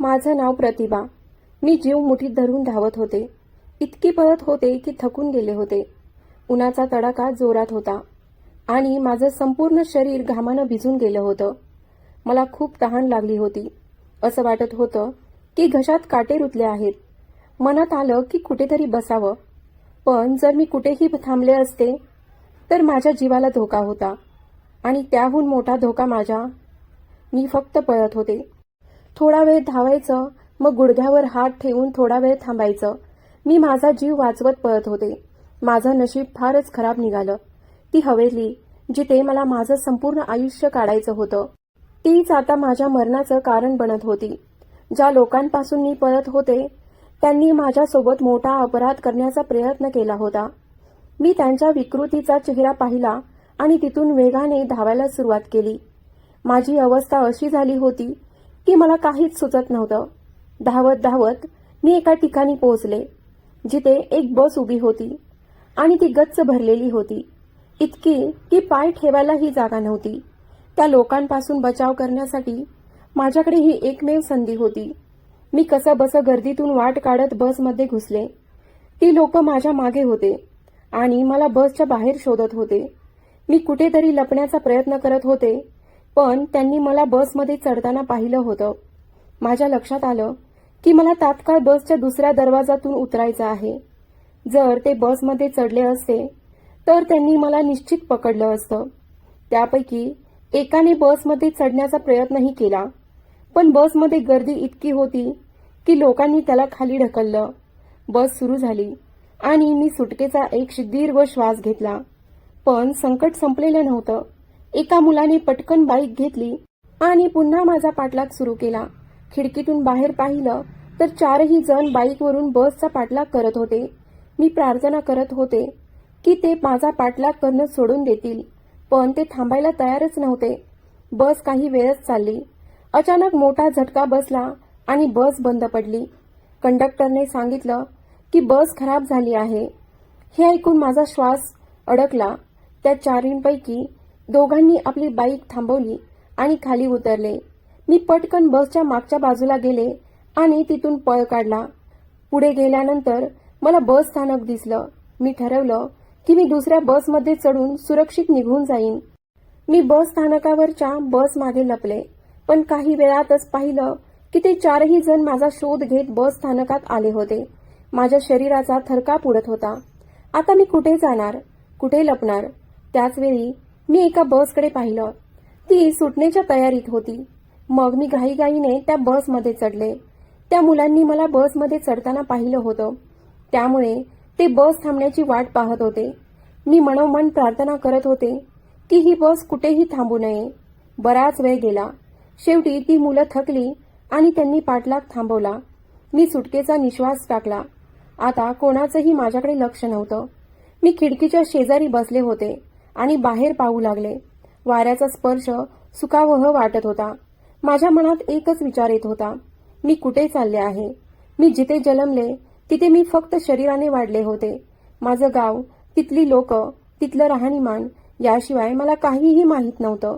माझं नाव प्रतिभा. मी जीव मुठीत धरून धावत होते. इतकी पळत होते की थकून गेले होते. उन्हाचा तडाखा जोरात होता. आणि माझं संपूर्ण शरीर घामानं भिजून गेलं होतं. मला खूप तहान लागली होती. असं वाटत होतं की घशात काटे रुतले आहेत. मनात आलं की कुठेतरी बसावं. पण जर मी कुठेही थांबले असते तर माझ्या जीवाला धोका होता. आणि त्याहून मोठा धोका माझ्या. मी फक्त पळत होते. थोडा वेळ धावायचं मग गुडघ्यावर हात ठेवून थोडा वेळ थांबायचं. मी माझा जीव वाचवत पळत होते. माझं नशीब फारच खराब निघालं. ती हवेली जिथे मला माझं संपूर्ण आयुष्य काढायचं होतं. तीच आता माझ्या मरणाचं कारण बनत होती. ज्या लोकांपासून मी पळत होते त्यांनी माझ्यासोबत मोठा अपराध करण्याचा प्रयत्न केला होता. मी त्यांच्या विकृतीचा चेहरा पाहिला आणि तिथून वेगाने धावायला सुरुवात केली. माझी अवस्था अशी झाली होती की मला काहीच सुचत नव्हतं. धावत धावत मी एका ठिकाणी पोहोचले जिथे एक बस उभी होती आणि ती गच्च भरलेली होती. इतकी की पाय ठेवायलाही जागा नव्हती. त्या लोकांपासून बचाव करण्यासाठी माझ्याकडे ही एकमेव संधी होती. मी कसं बसं गर्दीतून वाट काढत बसमध्ये घुसले ती लोक माझ्या मागे होते आणि मला बसच्या बाहेर शोधत होते. मी कुठेतरी लपण्याचा प्रयत्न करत होते पण त्यांनी मला बसमध्ये चढताना पाहिलं होतं. माझ्या लक्षात आलं की मला तात्काळ बसच्या दुसऱ्या दरवाजातून उतरायचं आहे. जर ते बसमध्ये चढले असते तर त्यांनी मला निश्चित पकडलं असतं. त्यापैकी एकाने बसमध्ये चढण्याचा प्रयत्नही केला पण बसमध्ये गर्दी इतकी होती की लोकांनी त्याला खाली ढकललं. बस सुरू झाली आणि मी सुटकेचा एक दीर्घ श्वास घेतला पण संकट संपलेलं नव्हतं. एका मुलाने पटकन बाईक घेतली आणि पुन्हा माझा पाठलाग सुरू केला. खिडकीतून बाहेर पाहिलं तर चारही जण बाईकवरून बसचा पाठलाग करत होते. मी प्रार्थना करत होते की ते माझा पाठलाग करणं सोडून देतील पण ते थांबायला तयारच नव्हते. बस काही वेळच चालली. अचानक मोठा झटका बसला आणि बस बंद पडली. कंडक्टरने सांगितलं की बस खराब झाली आहे. हे ऐकून माझा श्वास अडकला. त्या चारींपैकी दोघांनी आपली बाईक थांबवली आणि खाली उतरले. मी पटकन बसच्या मागच्या बाजूला गेले आणि तिथून पळ काढला. पुढे गेल्यानंतर मला बस स्थानक दिसलं. मी ठरवलं की मी दुसऱ्या बसमध्ये चढून सुरक्षित निघून जाईन. मी बस स्थानकावरच्या बस मागे लपले पण काही वेळातच पाहिलं की ते चारही जण माझा शोध घेत बस स्थानकात आले होते. माझ्या शरीराचा थरकाप उडत होता. आता मी कुठे जाणार? कुठे लपणार? त्याचवेळी मी एका बसकडे पाहिलं. ती सुटण्याच्या तयारीत होती. मग मी घाईघाईने त्या बसमध्ये चढले. त्या मुलांनी मला बसमध्ये चढताना पाहिलं होतं. त्यामुळे ते बस थांबण्याची वाट पाहत होते. मी मनोमन प्रार्थना करत होते की ही बस कुठेही थांबू नये. बराच वेळ गेला. शेवटी ती मुलं थकली आणि त्यांनी पाठलाग थांबवला. मी सुटकेचा निश्वास टाकला. आता कोणाचंही माझ्याकडे लक्ष नव्हतं. मी खिडकीच्या शेजारी बसले होते. आणि बाहेर पाहू लागले. वाऱ्याचा स्पर्श सुखावह वाटत होता. माझ्या मनात एकच विचार येत होता. मी कुठे चालले आहे? मी जिथे जन्मले तिथे मी फक्त शरीराने वाढले होते. माझं गाव तिथली लोक तिथलं राहणीमान याशिवाय मला काहीही माहीत नव्हतं.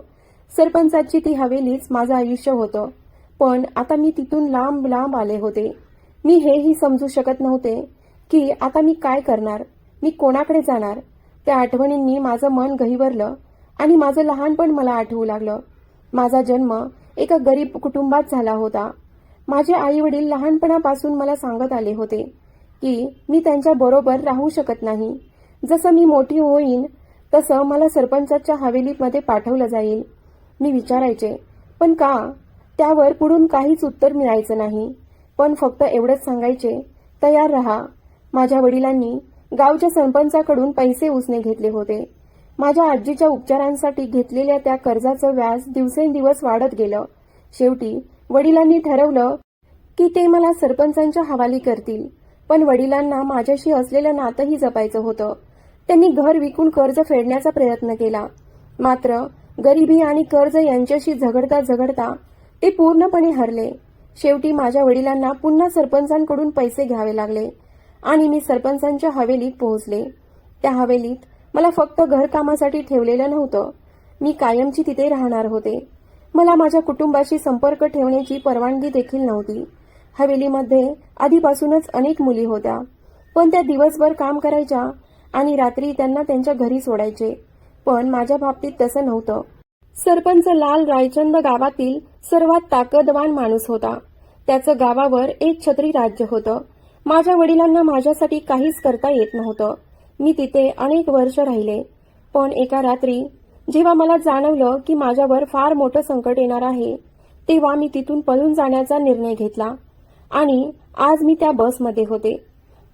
सरपंचाची ती हवेलीच माझं आयुष्य होतं. पण आता मी तिथून लांब लांब आले होते. मी हेही समजू शकत नव्हते की आता मी काय करणार? मी कोणाकडे जाणार? त्या आठवणींनी माझं मन गहिवरलं आणि माझं लहानपण मला आठवू लागलं. माझा जन्म एका गरीब कुटुंबात झाला होता. माझे आई वडील लहानपणापासून मला सांगत आले होते की मी त्यांच्या बरोबर राहू शकत नाही. जसं मी मोठी होईन तसं मला सरपंचाच्या हवेलीमध्ये पाठवलं जाईल. मी विचारायचे पण का? त्यावर पुढून काहीच उत्तर मिळायचं नाही. पण फक्त एवढंच सांगायचे तयार रहा. माझ्या वडिलांनी गावच्या सरपंचाकडून पैसे उसने घेतले होते. माझ्या आजीच्या उपचारांसाठी घेतलेल्या त्या कर्जाचं व्याज दिवसेंदिवस वाढत गेलं. शेवटी वडिलांनी ठरवलं की ते मला सरपंचांच्या हवाली करतील. पण वडिलांना माझ्याशी असलेलं नातंही जपायचं होतं. त्यांनी घर विकून कर्ज फेडण्याचा प्रयत्न केला. मात्र गरिबी आणि कर्ज यांच्याशी झगडता झगडता ते पूर्णपणे हरले. शेवटी माझ्या वडिलांना पुन्हा सरपंचांकडून पैसे घ्यावे लागले. आणि मी सरपंचांच्या हवेलीत पोहोचले. त्या हवेलीत मला फक्त घरकामासाठी ठेवलेलं नव्हतं. मी कायमची तिथे राहणार होते. मला माझ्या कुटुंबाशी संपर्क ठेवण्याची परवानगी देखील नव्हती. हवेलीमध्ये आधीपासूनच अनेक मुली होत्या. पण त्या दिवसभर काम करायच्या आणि रात्री त्यांना त्यांच्या घरी सोडायचे. पण माझ्या बाबतीत तसं नव्हतं. सरपंच लाल रायचंद गावातील सर्वात ताकदवान माणूस होता. त्याचं गावावर एक छत्री राज्य होतं. माझ्या वडिलांना माझ्यासाठी काहीच करता येत नव्हतं. मी तिथे अनेक वर्ष राहिले. पण एका रात्री जेव्हा मला जाणवलं की माझ्यावर फार मोठं संकट येणार आहे तेव्हा मी तिथून पळून जाण्याचा निर्णय घेतला. आणि आज मी त्या बसमध्ये होते.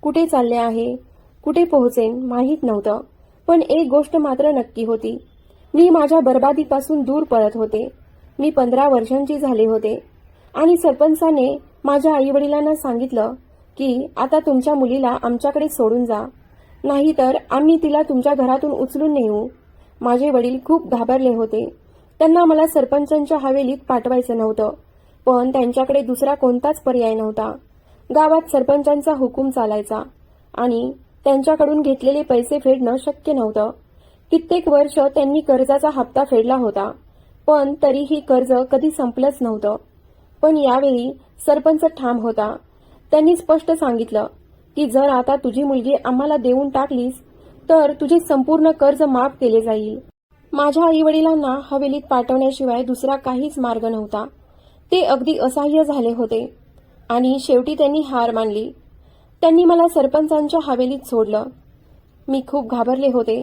कुठे चालले आहे? कुठे पोहोचेन माहीत नव्हतं. पण एक गोष्ट मात्र नक्की होती. मी माझ्या बर्बादीपासून दूर पळत होते. मी पंधरा वर्षांची झाले होते. आणि सरपंचाने माझ्या आईवडिलांना सांगितलं की आता तुमच्या मुलीला आमच्याकडे सोडून जा. नाहीतर आम्ही तिला तुमच्या घरातून उचलून नेऊ. माझे वडील खूप घाबरले होते. त्यांना मला सरपंचांच्या हवेलीत पाठवायचं नव्हतं. पण त्यांच्याकडे दुसरा कोणताच पर्याय नव्हता. गावात सरपंचांचा हुकूम चालायचा. आणि त्यांच्याकडून घेतलेले पैसे फेडणं शक्य नव्हतं. कित्येक वर्ष त्यांनी कर्जाचा हप्ता फेडला होता. पण तरीही कर्ज कधी संपलंच नव्हतं. पण यावेळी सरपंच ठाम होता. त्यांनी स्पष्ट सांगितलं की जर आता तुझी मुलगी आम्हाला देऊन टाकलीस तर तुझे संपूर्ण कर्ज माफ केले जाईल. माझ्या आईवडिलांना हवेलीत पाठवण्याशिवाय दुसरा काहीच मार्ग नव्हता. ते अगदी असह्य झाले होते आणि शेवटी त्यांनी हार मानली. त्यांनी मला सरपंचांच्या हवेलीत सोडलं. मी खूप घाबरले होते.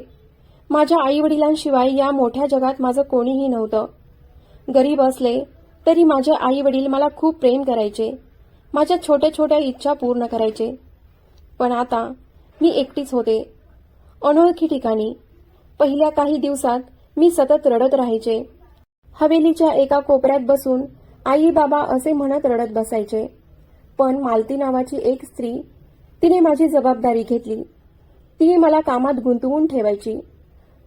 माझ्या आईवडिलांशिवाय या मोठ्या जगात माझं कोणीही नव्हतं. गरीब असले तरी माझे आई वडील मला खूप प्रेम करायचे. माझ्या छोट्या छोट्या इच्छा पूर्ण करायचे. पण आता मी एकटीच होते. अनोळखी ठिकाणी. पहिल्या काही दिवसात मी सतत रडत राहायचे. हवेलीच्या एका कोपऱ्यात बसून आई बाबा असे म्हणत रडत बसायचे. पण मालती नावाची एक स्त्री तिने माझी जबाबदारी घेतली. ती मला कामात गुंतवून ठेवायची.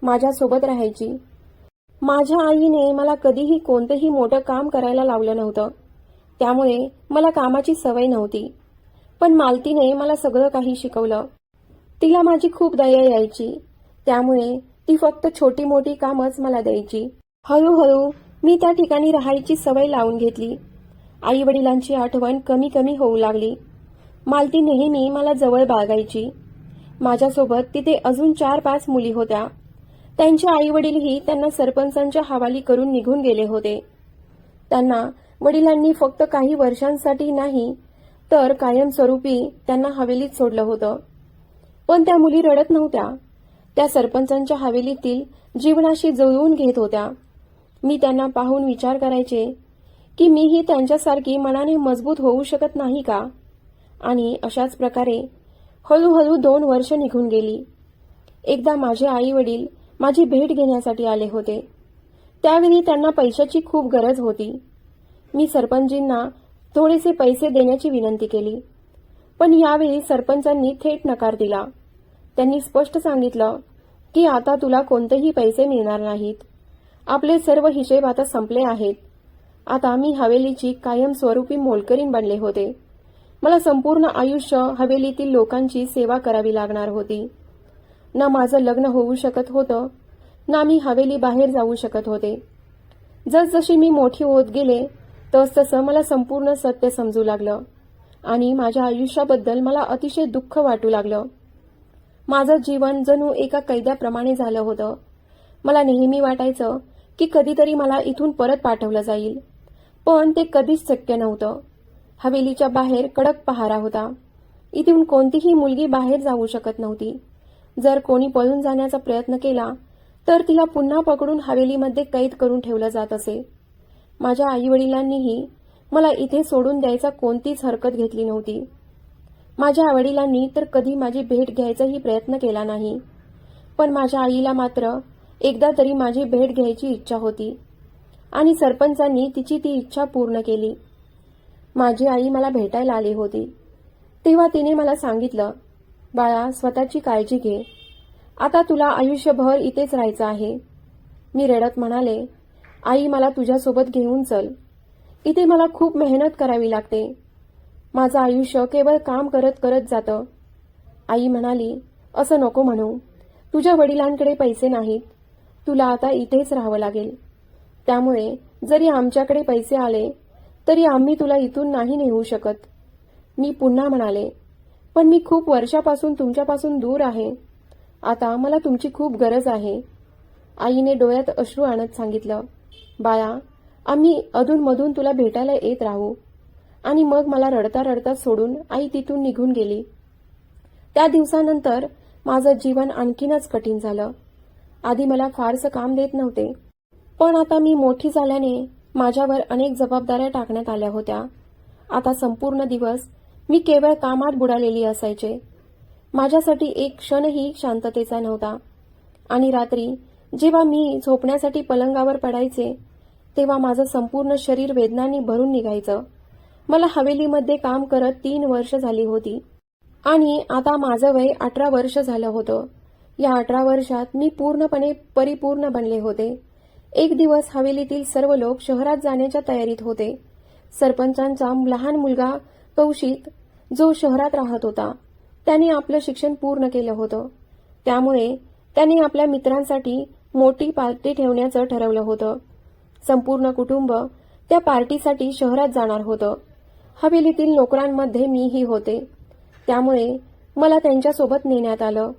माझ्यासोबत राहायची. माझ्या आईने मला कधीही कोणतंही मोठं काम करायला लावलं नव्हतं. त्यामुळे मला कामाची सवय नव्हती. पण मालतीने मला सगळं काही शिकवलं. तिला माझी खूप दया यायची. त्यामुळे ती फक्त छोटी मोठी कामच मला द्यायची. हळूहळू मी त्या ठिकाणी राहायची सवय लावून घेतली. आई वडिलांची आठवण कमी कमी होऊ लागली. मालती नेहमी मला जवळ बाळगायची. माझ्यासोबत तिथे अजून चार पाच मुली होत्या. त्यांचे आई वडीलही त्यांना सरपंचांच्या हवाली करून निघून गेले होते. त्यांना वडिलांनी फक्त काही वर्षांसाठी नाही तर कायमस्वरूपी त्यांना हवेलीत सोडलं होतं. पण त्या मुली रडत नव्हत्या. त्या सरपंचांच्या हवेलीतील जीवनाशी जुळवून घेत होत्या. मी त्यांना पाहून विचार करायचे की मीही त्यांच्यासारखी मनाने मजबूत होऊ शकत नाही का? आणि अशाच प्रकारे हळूहळू दोन वर्ष निघून गेली. एकदा माझे आई वडील माझी भेट घेण्यासाठी आले होते. त्यावेळी त्यांना पैशाची खूप गरज होती. मी सरपंचींना थोडेसे पैसे देण्याची विनंती केली. पण यावेळी सरपंचांनी थेट नकार दिला. त्यांनी स्पष्ट सांगितलं की आता तुला कोणतेही पैसे मिळणार नाहीत. आपले सर्व हिशेब आता संपले आहेत. आता मी हवेलीची कायमस्वरूपी मोलकरीन बनले होते. मला संपूर्ण आयुष्य हवेलीतील लोकांची सेवा करावी लागणार होती. ना माझं लग्न होऊ शकत होतं ना मी हवेली बाहेर जाऊ शकत होते. जसजशी मी मोठी होत गेले तसतसं मला संपूर्ण सत्य समजू लागलं. आणि माझ्या आयुष्याबद्दल मला अतिशय दुःख वाटू लागलं. माझं जीवन जणू एका कैद्याप्रमाणे झालं होतं. मला नेहमी वाटायचं की कधीतरी मला इथून परत पाठवलं जाईल. पण ते कधीच शक्य नव्हतं. हवेलीच्या बाहेर कडक पहारा होता. इथून कोणतीही मुलगी बाहेर जाऊ शकत नव्हती. जर कोणी पळून जाण्याचा प्रयत्न केला तर तिला पुन्हा पकडून हवेलीमध्ये कैद करून ठेवलं जात असे. माझ्या आईवडिलांनीही मला इथे सोडून द्यायचा कोणतीच हरकत घेतली नव्हती. माझ्या वडिलांनी तर कधी माझी भेट घ्यायचाही प्रयत्न केला नाही. पण माझ्या आईला मात्र एकदा तरी माझी भेट घ्यायची इच्छा होती आणि सरपंचांनी तिची ती इच्छा पूर्ण केली. माझी आई मला भेटायला आली होती. तेव्हा तिने मला सांगितलं बाळा स्वतःची काळजी घे. आता तुला आयुष्यभर इथेच राहायचं आहे. मी रडत म्हणाले आई मला तुझ्यासोबत घेऊन चल. इथे मला खूप मेहनत करावी लागते. माझं आयुष्य केवळ काम करत करत जातं. आई म्हणाली असं नको म्हणू. तुझ्या वडिलांकडे पैसे नाहीत. तुला आता इथेच राहावं लागेल. त्यामुळे जरी आमच्याकडे पैसे आले तरी आम्ही तुला इथून नाही नेऊ शकत. मी पुन्हा म्हणाले पण मी खूप वर्षापासून तुमच्यापासून दूर आहे. आता मला तुमची खूप गरज आहे. आईने डोळ्यात अश्रू आणत सांगितलं. बाळा आम्ही अधूनमधून तुला भेटायला येत राहू. आणि मग मला रडता रडता सोडून आई तिथून निघून गेली. त्या दिवसानंतर माझं जीवन आणखीनच कठीण झालं. आधी मला फारसं काम देत नव्हते पण आता मी मोठी झाल्याने माझ्यावर अनेक जबाबदाऱ्या टाकण्यात आल्या होत्या. आता संपूर्ण दिवस मी केवळ कामात बुडालेली असायचे. माझ्यासाठी एक क्षणही शांततेचा नव्हता. आणि रात्री जेव्हा मी झोपण्यासाठी पलंगावर पडायचे तेव्हा माझं संपूर्ण शरीर वेदनांनी भरून निघायचं. मला हवेलीमध्ये काम करत तीन वर्ष झाली होती. आणि आता माझं वय अठरा वर्ष झालं होतं. या अठरा वर्षात मी पूर्णपणे परिपूर्ण बनले होते. एक दिवस हवेलीतील सर्व लोक शहरात जाण्याच्या तयारीत होते. सरपंचांचा लहान मुलगा कौशिक जो शहरात राहत होता त्याने आपलं शिक्षण पूर्ण केलं होतं. त्यामुळे त्याने आपल्या मित्रांसाठी मोठी पार्टी ठेवण्याचं ठरवलं होतं. संपूर्ण कुटुंब त्या पार्टीसाठी शहरात जाणार होतं. हवेलीतील नोकरांमध्ये मीही होते. त्यामुळे मला त्यांच्यासोबत नेण्यात आलं.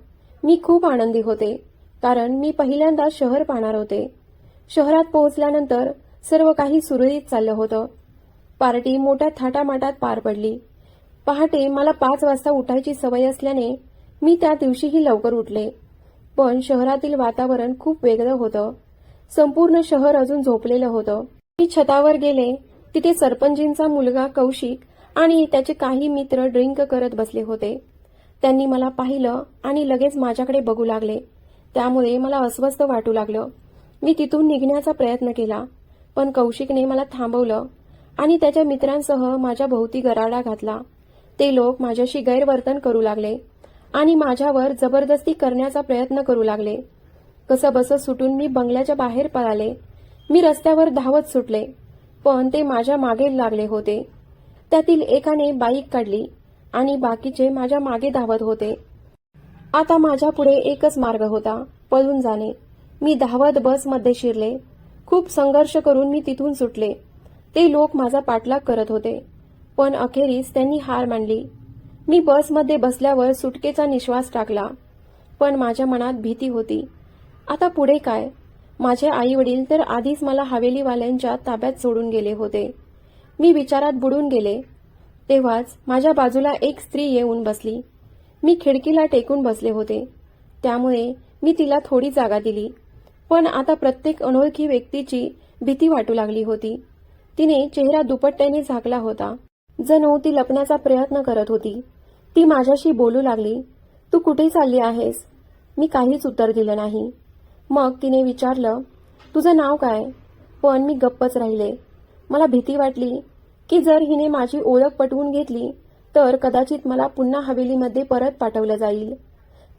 मी खूप आनंदी होते कारण मी पहिल्यांदा शहर पाहणार होते. शहरात पोहोचल्यानंतर सर्व काही सुरळीत चाललं होतं. पार्टी मोठ्या थाटामाटात पार पडली. पहाटे मला पाच वाजता उठायची सवय असल्याने मी त्या दिवशीही लवकर उठले. पण शहरातील वातावरण खूप वेगळं होतं. संपूर्ण शहर अजून झोपलेलं होतं. मी छतावर गेले तिथे सरपंचींचा मुलगा कौशिक आणि त्याचे काही मित्र ड्रिंक करत बसले होते. त्यांनी मला पाहिलं आणि लगेच माझ्याकडे बघू लागले. त्यामुळे मला अस्वस्थ वाटू लागलं. मी तिथून निघण्याचा प्रयत्न केला पण कौशिकने मला थांबवलं आणि त्याच्या मित्रांसह माझ्या भोवती गराडा घातला. ते लोक माझ्याशी गैरवर्तन करू लागले. आणि माझ्यावर जबरदस्ती करण्याचा प्रयत्न करू लागले. कसं बसं सुटून मी बंगल्याच्या बाहेर पळाले. मी रस्त्यावर धावत सुटले पण ते माझ्या मागे लागले होते. त्यातील एकाने बाईक काढली आणि बाकीचे माझ्या मागे धावत होते. आता माझ्या पुढे एकच मार्ग होता पळून जाणे. मी धावत बसमध्ये शिरले. खूप संघर्ष करून मी तिथून सुटले. ते लोक माझा पाठलाग करत होते पण अखेरीस त्यांनी हार मानली. मी बसमध्ये बसल्यावर सुटकेचा निश्वास टाकला. पण माझ्या मनात भीती होती. आता पुढे काय? माझे आई वडील तर आधीच मला हवेलीवाल्यांच्या ताब्यात सोडून गेले होते. मी विचारात बुडून गेले. तेव्हाच माझ्या बाजूला एक स्त्री येऊन बसली. मी खिडकीला टेकून बसले होते. त्यामुळे मी तिला थोडी जागा दिली. पण आता प्रत्येक अनोळखी व्यक्तीची भीती वाटू लागली होती. तिने चेहरा दुपट्ट्याने झाकला होता. जणू ती लपण्याचा प्रयत्न करत होती. ती माझ्याशी बोलू लागली तू कुठे चालली आहेस? मी काहीच उत्तर दिलं नाही. मग तिने विचारलं तुझं नाव काय? पण मी गप्पच राहिले. मला भीती वाटली की जर हिने माझी ओळख पटवून घेतली तर कदाचित मला पुन्हा हवेलीमध्ये परत पाठवलं जाईल.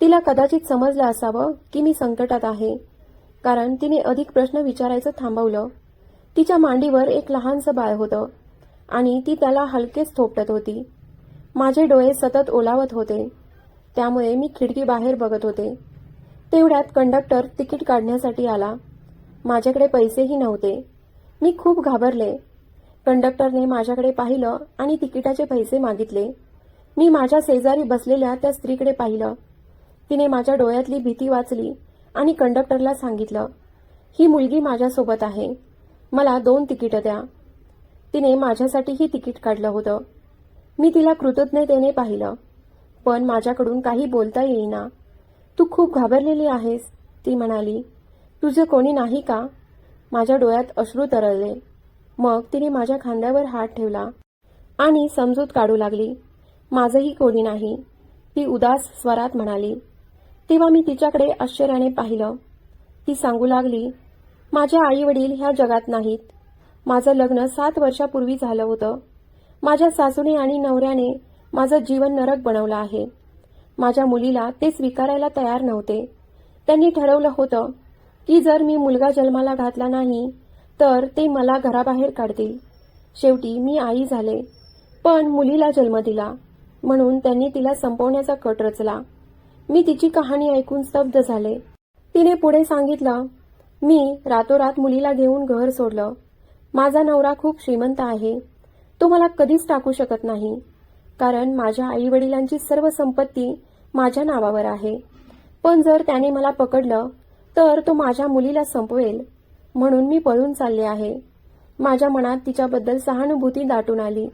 तिला कदाचित समजलं असावं की मी संकटात आहे. कारण तिने अधिक प्रश्न विचारायचं थांबवलं. तिच्या मांडीवर एक लहानसं बाळ होतं. आणि ती त्याला हलकेच थोपटत होती. माझे डोळे सतत ओलावत होते. त्यामुळे मी खिडकी बाहेर बघत होते. तेवढ्यात कंडक्टर तिकीट काढण्यासाठी आला. माझ्याकडे पैसेही नव्हते. मी खूप घाबरले. कंडक्टरने माझ्याकडे पाहिलं आणि तिकिटाचे पैसे मागितले. मी माझ्या शेजारी बसलेल्या त्या स्त्रीकडे पाहिलं. तिने माझ्या डोळ्यातली भीती वाचली आणि कंडक्टरला सांगितलं ही मुलगी माझ्यासोबत आहे. मला दोन तिकीटं द्या. तिने माझ्यासाठीही तिकीट काढलं होतं. मी तिला कृतज्ञतेने पाहिलं. पण माझ्याकडून काही बोलता येईना. तू खूप घाबरलेली आहेस ती म्हणाली. तुझं कोणी नाही का? माझ्या डोळ्यात अश्रू तरळले. मग तिने माझ्या खांद्यावर हात ठेवला आणि समजूत काढू लागली. माझंही कोणी नाही. ती उदास स्वरात म्हणाली. तेव्हा मी तिच्याकडे आश्चर्याने पाहिलं. ती सांगू लागली माझ्या आई वडील ह्या जगात नाहीत. माझं लग्न सात वर्षापूर्वी झालं होतं. माझ्या सासूने आणि नवऱ्याने माझं जीवन नरक बनवलं आहे. माझ्या मुलीला ते स्वीकारायला तयार नव्हते. त्यांनी ठरवलं होतं की जर मी मुलगा जन्माला घातला नाही तर ते मला घराबाहेर काढतील. शेवटी मी आई झाले पण मुलीला जन्म दिला. म्हणून त्यांनी तिला संपवण्याचा कट रचला. मी तिची कहाणी ऐकून स्तब्ध झाले. तिने पुढे सांगितलं मी रातोरात मुलीला घेऊन घर सोडलं. माझा नवरा खूप श्रीमंत आहे. तो मला कधीच टाकू शकत नाही. कारण माझ्या आईवडिलांची सर्व संपत्ती माझ्या नावावर आहे. पण जर त्याने मला पकडलं तर तो माझ्या मुलीला संपवेल. म्हणून मी पळून चालले आहे. माझ्या मनात तिच्याबद्दल सहानुभूती दाटून आली.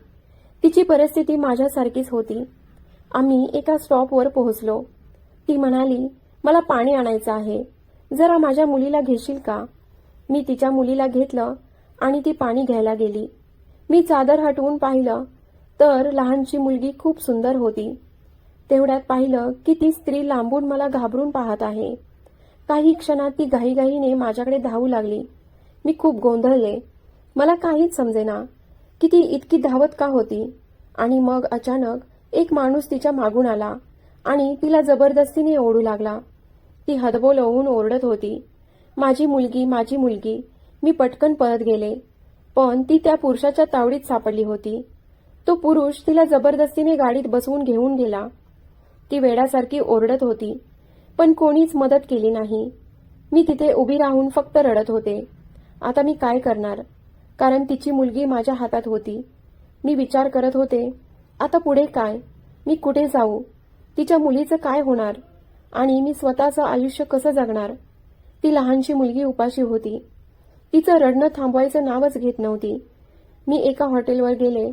तिची परिस्थिती माझ्यासारखीच होती. आम्ही एका स्टॉपवर पोहोचलो. ती म्हणाली मला पाणी आणायचं आहे. जरा माझ्या मुलीला घेशील का? मी तिच्या मुलीला घेतलं आणि ती पाणी घ्यायला गेली. मी चादर हटवून पाहिलं तर लहानची मुलगी खूप सुंदर होती. तेवढ्यात पाहिलं की ती स्त्री लांबून मला घाबरून पाहत आहे. काही क्षणात ती घाईघाईने माझ्याकडे धावू लागली. मी खूप गोंधळले. मला काहीच समजेना की ती इतकी धावत का होती. आणि मग अचानक एक माणूस तिच्या मागून आला आणि तिला जबरदस्तीने ओढू लागला. ती हदबोल होऊन ओरडत होती. माझी मुलगी माझी मुलगी मी पटकन पळत गेले. पण ती त्या पुरुषाच्या तावडीत सापडली होती. तो पुरुष तिला जबरदस्तीने गाडीत बसवून घेऊन गेला. ती वेडासारखी ओरडत होती पण कोणीच मदत केली नाही. मी तिथे उभी राहून फक्त रडत होते. आता मी काय करणार? कारण तिची मुलगी माझ्या हातात होती. मी विचार करत होते आता पुढे काय? मी कुठे जाऊ? तिच्या मुलीचं काय होणार? आणि मी स्वतःचं आयुष्य कसं जगणार? ती लहानशी मुलगी उपाशी होती. तिचं रडणं थांबवायचं नावच घेत नव्हती. मी एका हॉटेलवर गेले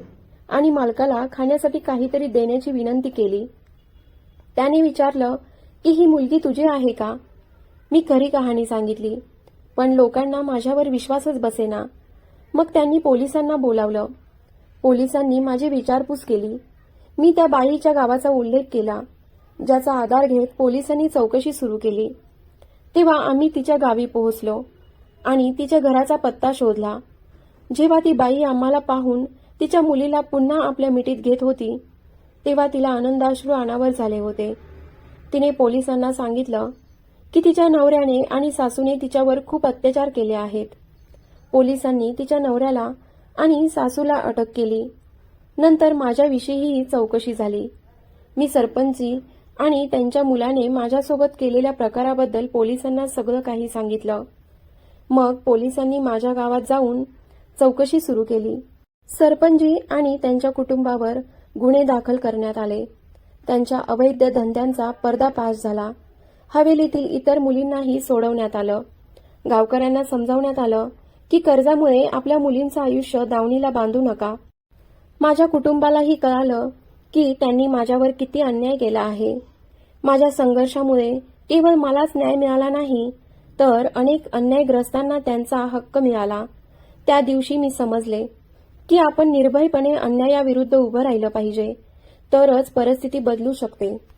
आणि मालकाला खाण्यासाठी काहीतरी देण्याची विनंती केली. त्याने विचारलं की ही मुलगी तुझी आहे का? मी खरी कहाणी सांगितली पण लोकांना माझ्यावर विश्वासच बसेना. मग त्यांनी पोलिसांना बोलावलं. पोलिसांनी माझी विचारपूस केली. मी त्या बाईच्या गावाचा उल्लेख केला ज्याचा आधार घेत पोलिसांनी चौकशी सुरू केली. तेव्हा आम्ही तिच्या गावी पोहोचलो. आणि तिच्या घराचा पत्ता शोधला. जेव्हा ती बाई आम्हाला पाहून तिच्या मुलीला पुन्हा आपल्या मिठीत घेत होती तेव्हा तिला आनंदाश्रू अनावर झाले होते. तिने पोलिसांना सांगितलं की तिच्या नवऱ्याने आणि सासूने तिच्यावर खूप अत्याचार केले आहेत. पोलिसांनी तिच्या नवऱ्याला आणि सासूला अटक केली. नंतर माझ्याविषयीही चौकशी झाली. मी सरपंची आणि त्यांच्या मुलाने माझ्यासोबत केलेल्या प्रकाराबद्दल पोलिसांना सगळं काही सांगितलं. मग पोलिसांनी माझ्या गावात जाऊन चौकशी सुरू केली. सरपंची आणि त्यांच्या कुटुंबावर गुन्हे दाखल करण्यात आले. त्यांच्या अवैध धंद्यांचा पर्दापाश झाला. हवेलीतील इतर मुलींनाही सोडवण्यात आलं. गावकऱ्यांना समजावण्यात आलं की कर्जामुळे आपल्या मुलींचं आयुष्य दावणीला बांधू नका. माझ्या कुटुंबालाही कळालं की त्यांनी माझ्यावर किती अन्याय केला आहे. माझ्या संघर्षामुळे केवळ मलाच न्याय मिळाला नाही तर अनेक अन्यायग्रस्तांना त्यांचा हक्क मिळाला. त्या दिवशी मी समजले की आपण निर्भयपणे अन्यायाविरुद्ध उभं राहिलं पाहिजे. तरच परिस्थिती बदलू शकते.